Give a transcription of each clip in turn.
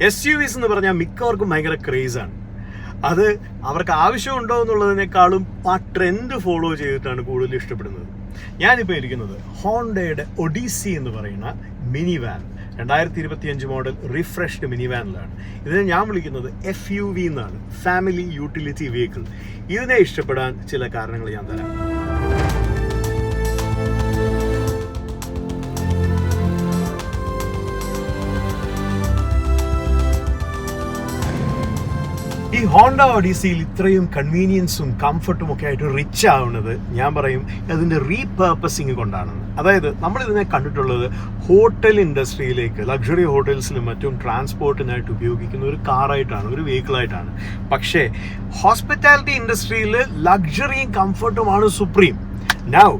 S U വിസ് എന്ന് പറഞ്ഞാൽ മിക്കവർക്കും ഭയങ്കര ആണ്. അത് അവർക്ക് ആവശ്യമുണ്ടോ എന്നുള്ളതിനേക്കാളും ആ ട്രെൻഡ് ഫോളോ ചെയ്തിട്ടാണ് കൂടുതൽ ഇഷ്ടപ്പെടുന്നത്. ഞാനിപ്പോൾ ഇരിക്കുന്നത് ഹോണ്ടയുടെ ഒഡീസി എന്ന് പറയുന്ന മിനി വാൻ രണ്ടായിരത്തി ഇരുപത്തി അഞ്ച് മോഡൽ റിഫ്രഷ്ഡ് മിനി വാനിലാണ് ഇതിനെ ഞാൻ വിളിക്കുന്നത് എഫ് യു വി എന്നാണ്. ഫാമിലി യൂട്ടിലിറ്റി വെഹിക്കിൾ ഇതിനെ ഇഷ്ടപ്പെടാൻ ചില കാരണങ്ങൾ ഞാൻ തരാം. ഹോണ്ട ഒഡീസിയിൽ ഇത്രയും കൺവീനിയൻസും കംഫർട്ടും ഒക്കെ ആയിട്ട് റിച്ച് ആവുന്നത് ഞാൻ പറയും അതിന്റെ റീപർപ്പസിങ് കൊണ്ടാണ് അതായത് നമ്മൾ ഇതിനെ കണ്ടിട്ടുള്ളത് ഹോട്ടൽ ഇൻഡസ്ട്രിയിലേക്ക് ലക്ഷറി ഹോട്ടൽസിലും മറ്റും ട്രാൻസ്പോർട്ടിനായിട്ട് ഉപയോഗിക്കുന്ന ഒരു കാറായിട്ടാണ് ഒരു വെഹിക്കിളായിട്ടാണ് പക്ഷേ ഹോസ്പിറ്റാലിറ്റി ഇൻഡസ്ട്രിയിൽ ലക്ഷറിയും കംഫർട്ടുമാണ് സുപ്രീം നൗ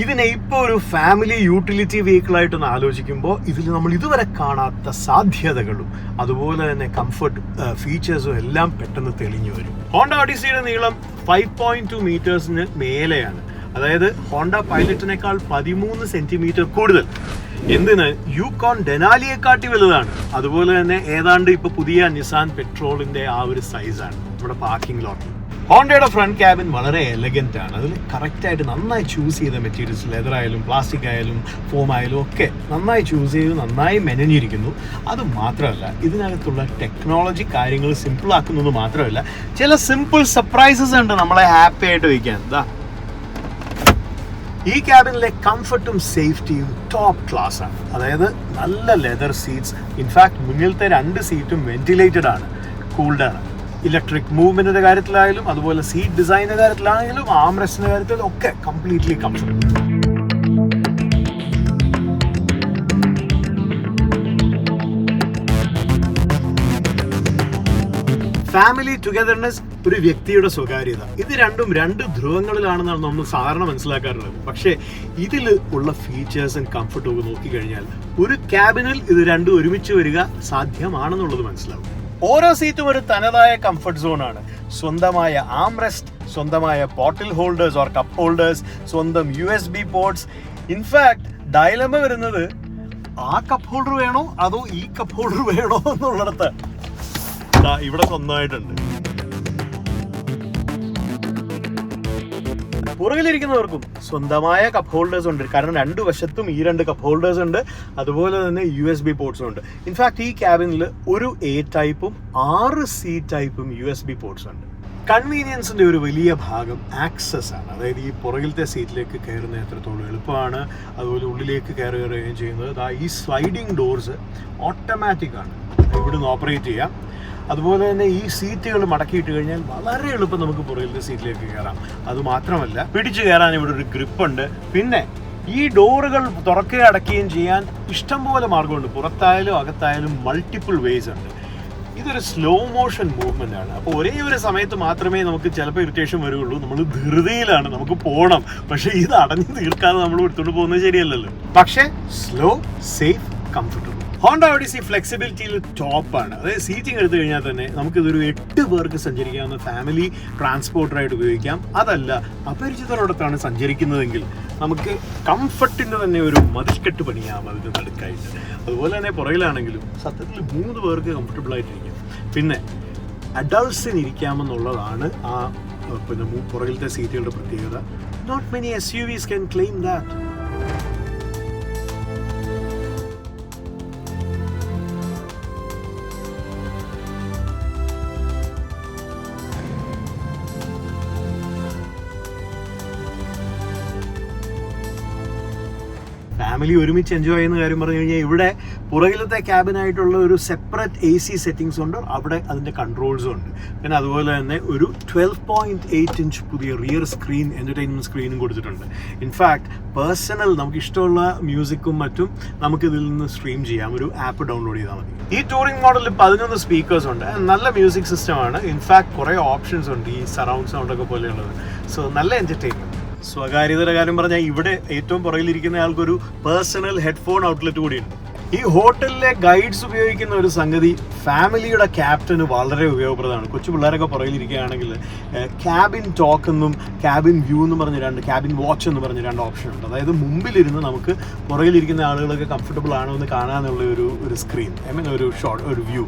ഇതിനെ ഇപ്പോൾ ഒരു ഫാമിലി യൂട്ടിലിറ്റി വെഹിക്കിൾ ആയിട്ടൊന്ന് ആലോചിക്കുമ്പോൾ ഇതിൽ നമ്മൾ ഇതുവരെ കാണാത്ത സാധ്യതകളും അതുപോലെ തന്നെ കംഫർട്ട് ഫീച്ചേഴ്സും എല്ലാം പെട്ടെന്ന് തെളിഞ്ഞു വരും. ഹോണ്ട ഒഡീസിയുടെ നീളം ഫൈവ് പോയിന്റ് ടു മീറ്റേഴ്സിന് മേലെയാണ്. അതായത് ഹോണ്ട പൈലറ്റിനേക്കാൾ പതിമൂന്ന് സെന്റിമീറ്റർ കൂടുതൽ. എന്തിന്? യൂക്കോൺ ഡെനാലിയെക്കാട്ടി വലുതാണ്. അതുപോലെ തന്നെ ഏതാണ്ട് ഇപ്പൊ പുതിയ നിസാൻ പെട്രോളിന്റെ ആ ഒരു സൈസാണ് നമ്മുടെ പാർക്കിംഗ് ലോട്ട് ഹോണ്ടയുടെ ഫ്രണ്ട് ക്യാബിൻ വളരെ എലഗന്റ് ആണ്. അതിൽ കറക്റ്റായിട്ട് നന്നായി ചൂസ് ചെയ്ത മെറ്റീരിയൽസ് ലെതർ ആയാലും പ്ലാസ്റ്റിക് ആയാലും ഫോം ആയാലും ഒക്കെ നന്നായി ചൂസ് ചെയ്ത് നന്നായി മെനഞ്ഞിരിക്കുന്നു. അത് മാത്രമല്ല ഇതിനകത്തുള്ള ടെക്നോളജി കാര്യങ്ങൾ സിമ്പിൾ ആക്കുന്നത് മാത്രമല്ല ചില സിമ്പിൾ സർപ്രൈസസ് ഉണ്ട് നമ്മളെ ഹാപ്പി ആയിട്ട് വയ്ക്കാൻ എന്താ ഈ ക്യാബിനിലെ കംഫർട്ടും സേഫ്റ്റിയും ടോപ്പ് ക്ലാസ് ആണ്. അതായത് നല്ല ലെതർ സീറ്റ്സ് ഇൻഫാക്ട് മുന്നിലത്തെ രണ്ട് സീറ്റും വെന്റിലേറ്റഡ് ആണ്. കൂൾഡ് ആണ്. ഇലക്ട്രിക് മൂവ്മെന്റിന്റെ കാര്യത്തിലായാലും അതുപോലെ സീറ്റ് ഡിസൈനിന്റെ കാര്യത്തിലാണെങ്കിലും ആംറസ്റ്റിന്റെ കാര്യത്തിലും ഒക്കെ കംപ്ലീറ്റ്ലി കംഫർട്ട് ഫാമിലി ടുഗദർനെസ് ഒരു വ്യക്തിയുടെ സ്വകാര്യത. ഇത് രണ്ടും രണ്ട് ധ്രുവങ്ങളിലാണെന്നാണ് നമ്മൾ സാധാരണ മനസ്സിലാക്കാറുള്ളത്. പക്ഷേ ഇതിൽ ഉള്ള ഫീച്ചേഴ്സും കംഫർട്ടും ഒക്കെ നോക്കിക്കഴിഞ്ഞാൽ ഒരു ക്യാബിനിൽ ഇത് രണ്ടും ഒരുമിച്ച് വരിക സാധ്യമാണെന്നുള്ളത് മനസ്സിലാവും. ഓരോ സീറ്റും ഒരു തനതായ കംഫർട്ട് സോൺ ആണ്. സ്വന്തമായ ആംറെസ്റ്റ് സ്വന്തമായ bottle holders or cup holders സ്വന്തം U S B ports in fact dilemma വരുന്നത് ആ കപ്പ് ഹോൾഡർ വേണോ അതോ ഈ കപ്പ് ഹോൾഡർ വേണോ എന്നുള്ളിടത്ത്. ഇവിടെ സ്വന്തമായിട്ടുണ്ട്. പുറകിലിരിക്കുന്നവർക്കും സ്വന്തമായ കപ്പ് ഹോൾഡേഴ്സ് ഉണ്ട്. കാരണം രണ്ട് വശത്തും ഈ രണ്ട് കപ്പ് ഹോൾഡേഴ്സ് ഉണ്ട്. അതുപോലെ തന്നെ യു എസ് ബി പോർട്സും ഉണ്ട്. ഇൻഫാക്ട് ഈ ക്യാബിനിൽ ഒരു എ ടൈപ്പും ആറ് സി ടൈപ്പും യു എസ് ബി പോർട്സ് ഉണ്ട്. കൺവീനിയൻസിന്റെ ഒരു വലിയ ഭാഗം ആക്സസ് ആണ്. അതായത് ഈ പുറകിലത്തെ സീറ്റിലേക്ക് കയറുന്ന എത്രത്തോളം എളുപ്പമാണ്. അതുപോലെ ഉള്ളിലേക്ക് കയറി കയറുകയും ചെയ്യുന്നത്. ഈ സ്ലൈഡിങ് ഡോർസ് ഓട്ടോമാറ്റിക് ആണ്. ഇവിടുന്ന് ഓപ്പറേറ്റ് ചെയ്യാം. അതുപോലെ തന്നെ ഈ സീറ്റുകൾ മടക്കിയിട്ട് കഴിഞ്ഞാൽ വളരെ എളുപ്പം നമുക്ക് പുറകിലത്തെ സീറ്റിലേക്ക് കയറാം. അത് മാത്രമല്ല പിടിച്ചു കയറാൻ ഇവിടെ ഒരു ഗ്രിപ്പ് ഉണ്ട്. പിന്നെ ഈ ഡോറുകൾ തുറക്കുകയും അടക്കുകയും ചെയ്യാൻ ഇഷ്ടംപോലെ മാർഗമുണ്ട് പുറത്തായാലും അകത്തായാലും മൾട്ടിപ്പിൾ വേസ് ഉണ്ട്. ഇതൊരു സ്ലോ മോഷൻ മൂവ്മെന്റ് ആണ്. അപ്പോൾ ഒരേ ഒരു സമയത്ത് മാത്രമേ നമുക്ക് ചിലപ്പോൾ ഇറിറ്റേഷൻ വരുള്ളൂ നമ്മൾ ധൃതിയിലാണ് നമുക്ക് പോകണം പക്ഷേ ഇത് അടഞ്ഞു തീർക്കാതെ നമ്മൾ എടുത്തുകൊണ്ട് പോകുന്നത് ശരിയല്ലല്ലോ. പക്ഷേ slow safe comfortable Honda Odyssey ഫ്ലെക്സിബിലിറ്റിയിൽ top ആണ് അതായത് സീറ്റിംഗ് എടുത്തു കഴിഞ്ഞാൽ തന്നെ നമുക്കിതൊരു എട്ട് പേർക്ക് സഞ്ചരിക്കാവുന്ന ഫാമിലി ട്രാൻസ്പോർട്ടറായിട്ട് ഉപയോഗിക്കാം. അതല്ല അപരിചിതരോടൊത്താണ് സഞ്ചരിക്കുന്നതെങ്കിൽ നമുക്ക് കംഫർട്ടിന്റെ തന്നെ ഒരു മതിൽക്കെട്ട് പണിയാം അതിന്റെ നടുക്കായിട്ട്. അതുപോലെ തന്നെ പുറകിലാണെങ്കിലും സത്യത്തിൽ മൂന്ന് പേർക്ക് കംഫർട്ടബിൾ ആയിട്ടിരിക്കും. പിന്നെ അഡൾട്ട്സിന് ഇരിക്കാമെന്നുള്ളതാണ് ആ പിന്നെ പുറകിലത്തെ സീറ്റുകളുടെ പ്രത്യേകത. Not many S U Vs can claim that family ഒരുമിച്ച് എൻജോയ് ചെയ്യുന്ന കാര്യം പറഞ്ഞു കഴിഞ്ഞാൽ ഇവിടെ പുറകിലത്തെ ക്യാബിനായിട്ടുള്ള ഒരു സെപ്പറേറ്റ് എ സി സെറ്റിംഗ്സ് ഉണ്ട്. അവിടെ അതിന്റെ കൺട്രോൾസും ഉണ്ട്. പിന്നെ അതുപോലെ തന്നെ ഒരു ട്വൽവ് പോയിന്റ് എയ്റ്റ് ഇഞ്ച് പുതിയ റിയർ സ്ക്രീൻ എന്റർടൈൻമെന്റ് സ്ക്രീനും കൊടുത്തിട്ടുണ്ട്. ഇൻഫാക്ട് പേഴ്സണൽ നമുക്ക് ഇഷ്ടമുള്ള മ്യൂസിക്കും മറ്റും നമുക്ക് ഇതിൽ നിന്ന് സ്ട്രീം ചെയ്യാം. ഒരു ആപ്പ് ഡൗൺലോഡ് ചെയ്താൽ മതി. ഈ ടൂറിംഗ് മോഡലിൽ പതിനൊന്ന് സ്പീക്കേഴ്സ് ഉണ്ട്. നല്ല മ്യൂസിക് സിസ്റ്റമാണ് ഇൻഫാക്ട് കുറേ ഓപ്ഷൻസ് ഉണ്ട് ഈ സറൗണ്ട് സൗണ്ടൊക്കെ പോലെയുള്ളത്. സോ നല്ല എന്റർടൈൻമെന്റ് സ്വകാര്യതയുടെ കാര്യം പറഞ്ഞാൽ ഇവിടെ ഏറ്റവും പുറകിലിരിക്കുന്ന ആൾക്കൊരു പേഴ്സണൽ ഹെഡ്ഫോൺ ഔട്ട്ലെറ്റ് കൂടിയുണ്ട്. ഈ ഹോട്ടലിലെ ഗൈഡ്സ് ഉപയോഗിക്കുന്ന ഒരു സംഗതി ഫാമിലിയുടെ ക്യാപ്റ്റന് വളരെ ഉപയോഗപ്രദമാണ്. കൊച്ചു പിള്ളേരൊക്കെ പുറകിലിരിക്കുകയാണെങ്കിൽ ക്യാബിൻ ടോക്ക് എന്നും ക്യാബിൻ വ്യൂ എന്നും പറഞ്ഞ രണ്ട് ക്യാബിൻ വാച്ച് എന്ന് പറഞ്ഞ രണ്ട് ഓപ്ഷൻ ഉണ്ട്. അതായത് മുമ്പിലിരുന്ന് നമുക്ക് പുറകിലിരിക്കുന്ന ആളുകളൊക്കെ കംഫർട്ടബിൾ ആണോ എന്ന് കാണാനുള്ള ഒരു ഒരു സ്ക്രീൻ ഐ മീൻ ഒരു ഷോർട്ട് ഒരു വ്യൂ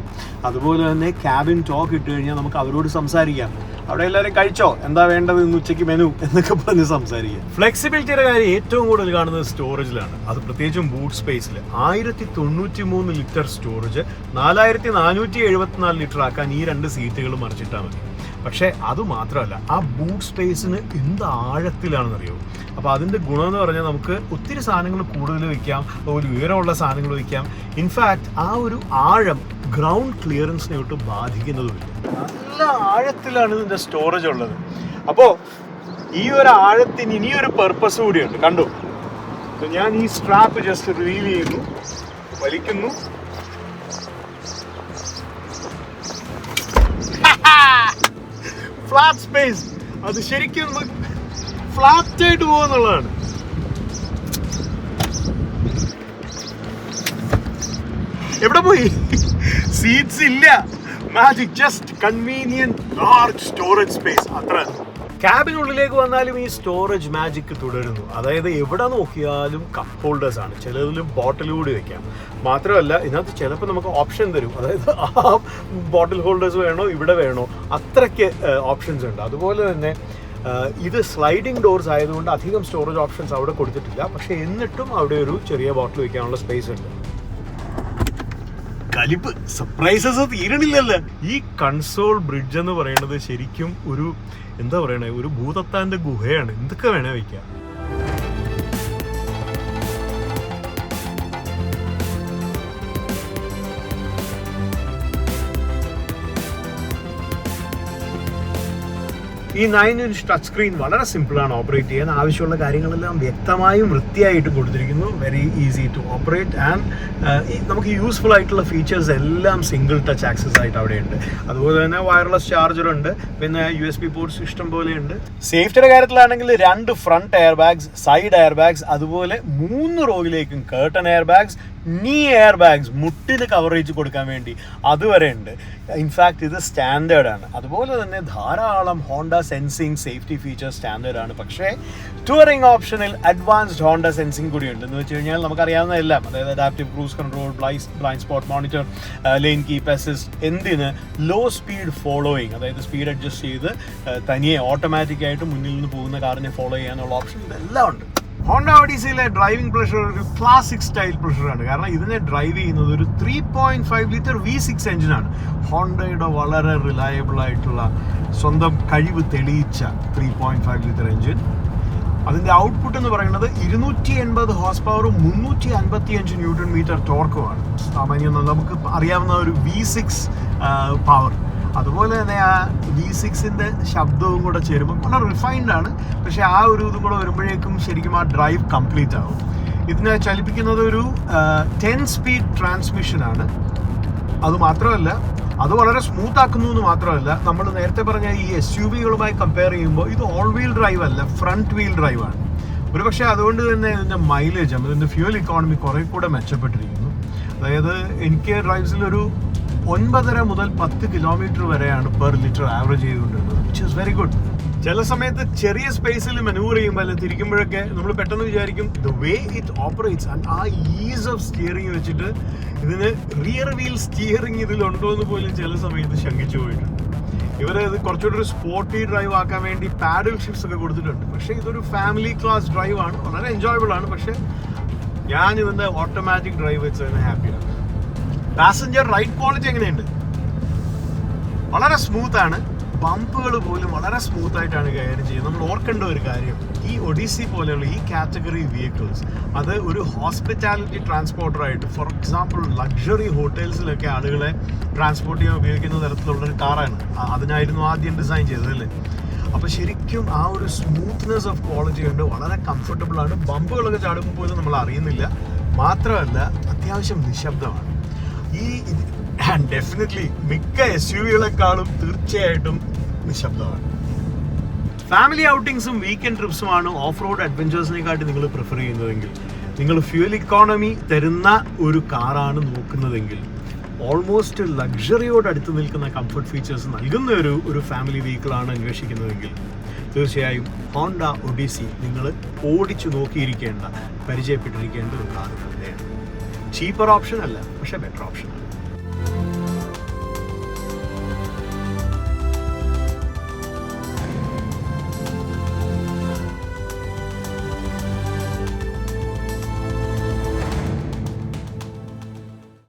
അതുപോലെ തന്നെ ക്യാബിൻ ടോക്ക് ഇട്ട് കഴിഞ്ഞാൽ നമുക്ക് അവരോട് സംസാരിക്കാം. അവിടെ എല്ലാവരും കഴിച്ചോ? എന്താ വേണ്ടത് ഇന്ന് ഉച്ചയ്ക്ക് മെനു എന്നൊക്കെ പറഞ്ഞ് സംസാരിക്കുക. ഫ്ലെക്സിബിലിറ്റിയുടെ കാര്യം ഏറ്റവും കൂടുതൽ കാണുന്നത് സ്റ്റോറേജിലാണ് അത് പ്രത്യേകിച്ചും ബൂട്ട് സ്പേസിൽ ആയിരത്തി തൊണ്ണൂറ്റി മൂന്ന് ലിറ്റർ സ്റ്റോറേജ് നാലായിരത്തി നാനൂറ്റി എഴുപത്തിനാല് ലിറ്റർ ആക്കാൻ ഈ രണ്ട് സീറ്റുകൾ മറിച്ചിട്ടാൽ മതി. പക്ഷേ അത് മാത്രമല്ല ആ ബൂട്ട് സ്പേസിന് എന്ത് ആഴത്തിലാണെന്നറിയോ? അപ്പോൾ അതിന്റെ ഗുണം എന്ന് പറഞ്ഞാൽ നമുക്ക് ഒത്തിരി സാധനങ്ങൾ കൂടുതൽ വയ്ക്കാം അതുപോലെ ഉയരമുള്ള സാധനങ്ങൾ വയ്ക്കാം ഇൻഫാക്റ്റ് ആ ഒരു ആഴം ഗ്രൗണ്ട് ക്ലിയറൻസിനെ ഒട്ട് ബാധിക്കുന്നതുമില്ല. നല്ല ആഴത്തിലാണ് ഇതിന്റെ സ്റ്റോറേജ് ഉള്ളത്. അപ്പോൾ ഈ ഒരു ആഴത്തിന് ഇനിയൊരു പെർപ്പസ് കൂടിയുണ്ട്. കണ്ടു? ഞാൻ ഈ സ്ട്രാപ്പ് ജസ്റ്റ് റിലീവ് ചെയ്യുന്നു വലിക്കുന്നു. ഫ്ലാറ്റ് സ്പേസ് അത് ശരിക്കും ഫ്ലാറ്റ് ആയിട്ട് പോകുന്നുള്ളതാണ് എവിടെ പോയി? സീറ്റ്സ് ഇല്ല. Magic just convenient large storage space അത്ര. ക്യാബിനുള്ളിലേക്ക് വന്നാലും ഈ സ്റ്റോറേജ് മാജിക് തുടരുന്നു. അതായത് എവിടെ നോക്കിയാലും കപ്പ് ഹോൾഡേഴ്സ് ആണ്. ചിലതിൽ ബോട്ടിൽ കൂടി വെക്കാം. മാത്രമല്ല ഇതിനകത്ത് ചിലപ്പോൾ നമുക്ക് ഓപ്ഷൻ തരും. അതായത് ആ ബോട്ടിൽ ഹോൾഡേഴ്സ് വേണോ ഇവിടെ വേണോ അത്രയ്ക്ക് ഓപ്ഷൻസ് ഉണ്ട്. അതുപോലെ തന്നെ ഇത് സ്ലൈഡിംഗ് ഡോർസ് ആയതുകൊണ്ട് അധികം സ്റ്റോറേജ് ഓപ്ഷൻസ് അവിടെ കൊടുത്തിട്ടില്ല. പക്ഷേ എന്നിട്ടും അവിടെ ഒരു ചെറിയ ബോട്ടിൽ വയ്ക്കാനുള്ള സ്പേസ് ഉണ്ട്. കലിപ്പ് സർപ്രൈസസ് തീരണില്ലല്ലോ. ഈ കൺസോൾ ബ്രിഡ്ജ് എന്ന് പറയുന്നത് ശരിക്കും ഒരു എന്താ പറയണേ ഒരു ഭൂതത്താന്റെ ഗുഹയാണ്. എന്തൊക്കെ വേണേ വെക്കാം ഈ നയൻ ഇഞ്ച് ടച്ച് സ്ക്രീൻ വളരെ സിമ്പിളാണ് ഓപ്പറേറ്റ് ചെയ്യാൻ. ആവശ്യമുള്ള കാര്യങ്ങളെല്ലാം വ്യക്തമായും വൃത്തിയായിട്ട് കൊടുത്തിരിക്കുന്നു. Very easy to operate and നമുക്ക് യൂസ്ഫുൾ ആയിട്ടുള്ള ഫീച്ചേഴ്സ് എല്ലാം സിംഗിൾ ടച്ച് ആക്സസ് ആയിട്ട് അവിടെയുണ്ട്. അതുപോലെ തന്നെ വയർലെസ് ചാർജർ ഉണ്ട്. പിന്നെ യു എസ് ബി പോർട്ട് ഇഷ്ടം പോലെയുണ്ട് സേഫ്റ്റിയുടെ കാര്യത്തിലാണെങ്കിൽ രണ്ട് front air bags side air bags അതുപോലെ മൂന്ന് റോയിലേക്കും curtain air bags knee air bags മുട്ടിന് കവറേജ് കൊടുക്കാൻ വേണ്ടി അതുവരെ ഉണ്ട്. ഇൻഫാക്റ്റ് ഇത് സ്റ്റാൻഡേർഡ് ആണ്. അതുപോലെ തന്നെ ധാരാളം Honda sensing safety feature standard ആണ്. പക്ഷേ ടൂറിംഗ് ഓപ്ഷനിൽ അഡ്വാൻസ്ഡ് ഹോണ്ട സെൻസിങ് കൂടി ഉണ്ട്. എന്ന് വെച്ച് കഴിഞ്ഞാൽ നമുക്കറിയാവുന്നതെല്ലാം അതായത് adaptive cruise control Blaise blind spot monitor lane keep assist എന്തിന് ലോ സ്പീഡ് ഫോളോയിങ് അതായത് സ്പീഡ് അഡ്ജസ്റ്റ് ചെയ്ത് തനിയെ ഓട്ടോമാറ്റിക്കായിട്ട് മുന്നിൽ നിന്ന് പോകുന്ന കാറിനെ ഫോളോ ചെയ്യാനുള്ള ഓപ്ഷൻ ഇതെല്ലാം ഉണ്ട്. ഹോണ്ട ഓഡീസിയിലെ ഡ്രൈവിംഗ് പ്രഷർ ഒരു ക്ലാസിക് സ്റ്റൈൽ പ്രഷറാണ് കാരണം ഇതിനെ ഡ്രൈവ് ചെയ്യുന്നത് ഒരു three point five litre V six എഞ്ചിനാണ് ഹോണ്ടയുടെ വളരെ റിലയബിൾ ആയിട്ടുള്ള സ്വന്തം കഴിവ് തെളിയിച്ച three point five litre engine അതിന്റെ ഔട്ട്പുട്ട് എന്ന് പറയുന്നത് ഇരുന്നൂറ്റി എൺപത് ഹോഴ്സ് പവറും മുന്നൂറ്റി അൻപത്തി അഞ്ച് ന്യൂട്ടൺ മീറ്റർ ടോർക്കുമാണ് സാമാന്യം നമുക്ക് അറിയാവുന്ന ഒരു വി സിക്സ് പവർ അതുപോലെ തന്നെ ആ വി സിക്സിന്റെ ശബ്ദവും കൂടെ ചേരുമ്പോൾ വളരെ റിഫൈൻഡ് ആണ്. പക്ഷേ ആ ഒരു ഇതും കൂടെ വരുമ്പോഴേക്കും ശരിക്കും ആ ഡ്രൈവ് കംപ്ലീറ്റ് ആവും. ഇതിനെ ചലിപ്പിക്കുന്നത് ഒരു ടെൻ സ്പീഡ് ട്രാൻസ്മിഷനാണ് അത് മാത്രമല്ല അത് വളരെ സ്മൂത്ത് ആക്കുന്നു എന്ന് മാത്രമല്ല നമ്മൾ നേരത്തെ പറഞ്ഞ ഈ എസ് യു വികളുമായി കമ്പയർ ചെയ്യുമ്പോൾ ഇത് ഓൾ വീൽ ഡ്രൈവ് അല്ല ഫ്രണ്ട് വീൽ ഡ്രൈവ് ആണ്. ഒരുപക്ഷെ അതുകൊണ്ട് തന്നെ ഇതിന്റെ മൈലേജും ഇതിന്റെ ഫ്യൂൽ ഇക്കോണമി കുറെ കൂടെ മെച്ചപ്പെട്ടിരിക്കുന്നു. അതായത് എനിക്ക് ഡ്രൈവ്സിൽ ഒരു ഒൻപതര മുതൽ പത്ത് കിലോമീറ്റർ വരെയാണ് പെർ ലിറ്റർ ആവറേജ് ചെയ്തുകൊണ്ടിരുന്നത് വെരി ഗുഡ് ചില സമയത്ത് ചെറിയ സ്പേസിൽ മെനൂവർ ചെയ്യുമ്പോൾ അല്ലെങ്കിൽ തിരിക്കുമ്പോഴൊക്കെ നമ്മൾ പെട്ടെന്ന് വിചാരിക്കും the way it operates and ആ ഈസ് ഓഫ് സ്റ്റിയറിംഗ് വെച്ചിട്ട് ഇതിന് റിയർ വീൽ സ്റ്റിയറിംഗ് ഇതിലുണ്ടോ എന്ന് പോലും ചില സമയത്ത് ശങ്കിച്ചു പോയിട്ടുണ്ട്. ഇവർ ഇത് കുറച്ചുകൂടി ഒരു സ്പോർട്ടി ഡ്രൈവ് ആക്കാൻ വേണ്ടി പാഡിൽ ഷിഫ്റ്റ്സ് ഒക്കെ കൊടുത്തിട്ടുണ്ട്. പക്ഷേ ഇതൊരു ഫാമിലി ക്ലാസ് ഡ്രൈവ് ആണ് വളരെ എൻജോയബിൾ ആണ്. പക്ഷേ ഞാൻ ഇതിന്റെ ഓട്ടോമാറ്റിക് ഡ്രൈവ് വെച്ച് തന്നെ ഹാപ്പിയാണ് പാസഞ്ചർ റൈഡ് ക്വാളിറ്റി എങ്ങനെയുണ്ട്? വളരെ സ്മൂത്ത് ആണ്. ബമ്പുകൾ പോലും വളരെ സ്മൂത്ത് ആയിട്ടാണ് കൈകാര്യം ചെയ്യുന്നത്. നമ്മൾ ഓർക്കേണ്ട ഒരു കാര്യം ഈ ഒഡീസി പോലെയുള്ള ഈ കാറ്റഗറി വെഹിക്കിൾസ് അത് ഒരു ഹോസ്പിറ്റാലിറ്റി ട്രാൻസ്പോർട്ടറായിട്ട് ഫോർ എക്സാമ്പിൾ ലക്ഷറി ഹോട്ടൽസിലൊക്കെ ആളുകളെ ട്രാൻസ്പോർട്ട് ചെയ്യാൻ ഉപയോഗിക്കുന്ന തരത്തിലുള്ള ഒരു കാറാണ് അതിനായിരുന്നു ആദ്യം ഡിസൈൻ ചെയ്തത് അല്ലേ? അപ്പോൾ ശരിക്കും ആ ഒരു സ്മൂത്ത്നെസ് ഓഫ് ക്വാളിറ്റി ഉണ്ട് വളരെ കംഫർട്ടബിളാണ് ബമ്പുകളൊക്കെ ചാടുമ്പോൾ പോലും നമ്മൾ അറിയുന്നില്ല. മാത്രമല്ല അത്യാവശ്യം നിശബ്ദമാണ്. ഈ ഡെഫിനറ്റ്ലി മിക്ക എസ് യു വികളെക്കാളും തീർച്ചയായിട്ടും നിശബ്ദമാണ്. ഫാമിലി ഔട്ടിങ്സും വീക്കെൻഡ് ട്രിപ്സുമാണ് ഓഫ് റോഡ് അഡ്വഞ്ചേഴ്സിനെക്കാട്ടി നിങ്ങൾ പ്രിഫർ ചെയ്യുന്നതെങ്കിൽ. നിങ്ങൾ ഫ്യൂൽ ഇക്കോണമി തരുന്ന ഒരു കാറാണ് നോക്കുന്നതെങ്കിൽ ഓൾമോസ്റ്റ് ലക്ഷറിയോട് അടുത്ത് നിൽക്കുന്ന കംഫർട്ട് ഫീച്ചേഴ്സ് നൽകുന്ന ഒരു ഒരു ഫാമിലി വെഹിക്കിളാണ് അന്വേഷിക്കുന്നതെങ്കിൽ തീർച്ചയായും ഹോണ്ട ഒഡീസി നിങ്ങൾ ഓടിച്ചു നോക്കിയിരിക്കേണ്ട പരിചയപ്പെട്ടിരിക്കേണ്ട ഒരു കാർ തന്നെയാണ്. ചീപ്പർ ഓപ്ഷൻ അല്ല പക്ഷേ ബെറ്റർ ഓപ്ഷൻ